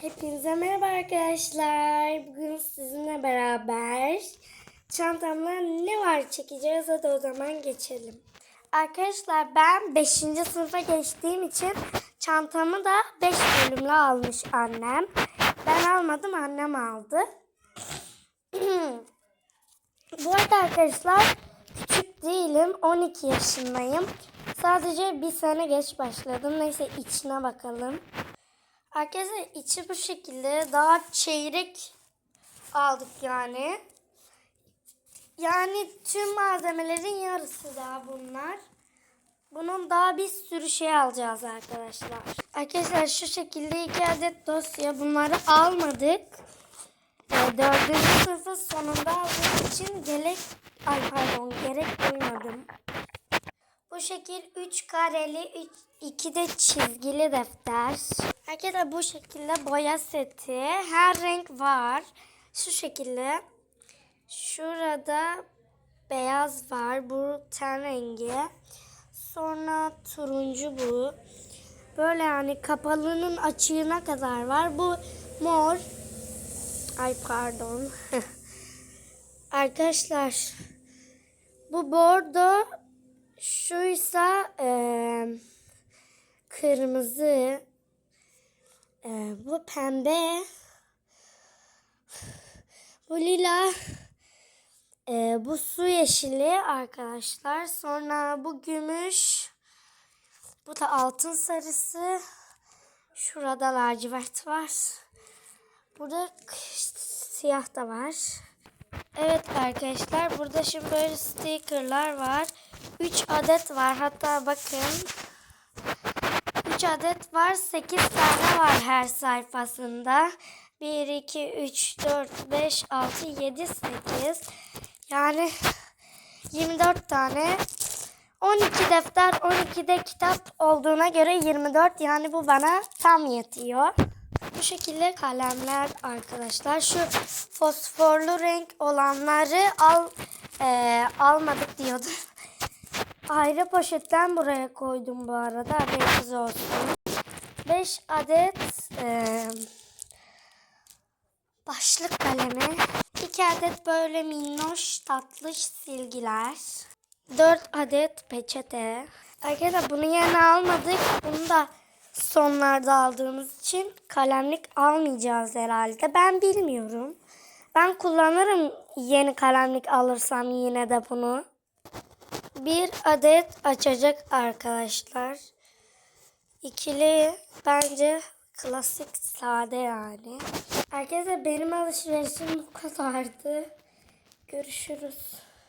Hepinize merhaba arkadaşlar. Bugün sizinle beraber çantamda ne var çekeceğiz. Hadi o zaman geçelim. Arkadaşlar ben 5. sınıfa geçtiğim için çantamı da 5 bölümlü almış annem. Ben almadım annem aldı. Bu arada arkadaşlar küçük değilim. 12 yaşındayım. Sadece bir sene geç başladım. Neyse içine bakalım. Arkadaşlar içi bu şekilde daha çeyrek aldık yani. Yani tüm malzemelerin yarısı daha bunlar. Bunun daha bir sürü şey alacağız arkadaşlar. Arkadaşlar şu şekilde iki adet dosya bunları almadık. E, dördüncü sınıfın sonunda aldığım için gerek, ay pardon gerek duymadım. Bu şekil 3 kareli, 2 de çizgili defter. Arkadaşlar bu şekilde boya seti. Her renk var. Şu şekilde. Şurada beyaz var. Bu ten rengi. Sonra turuncu bu. Böyle yani kapalının açığına kadar var. Bu mor. Ay pardon. Arkadaşlar bu bordo şuysa eee kırmızı eee, bu pembe bu lila eee, bu su yeşili arkadaşlar. Sonra bu gümüş bu da altın sarısı. Şurada lacivert var. Burada siyah da var. Evet arkadaşlar burada şimdi böyle stickerlar var. 3 adet var hatta bakın. 3 adet var 8 tane var her sayfasında. 1, 2, 3, 4, 5, 6, 7, 8. Yani 24 tane. 12 defter 12 de kitap olduğuna göre 24 yani bu bana tam yetiyor. Bu şekilde kalemler arkadaşlar. Şu fosforlu renk olanları al e, almadık diyordum. Ayrı poşetten buraya koydum bu arada. Haberiniz olsun. 5 adet e, başlık kalemi. 2 adet böyle minnoş tatlış silgiler. 4 adet peçete. Arkadaşlar bunu yeni almadık. Bunu da sonlarda aldığımız için kalemlik almayacağız herhalde. Ben bilmiyorum. Ben kullanırım yeni kalemlik alırsam yine de bunu. Bir adet açacak arkadaşlar. İkili bence klasik sade yani. Arkadaşlar benim alışverişim bu kadardı. Görüşürüz.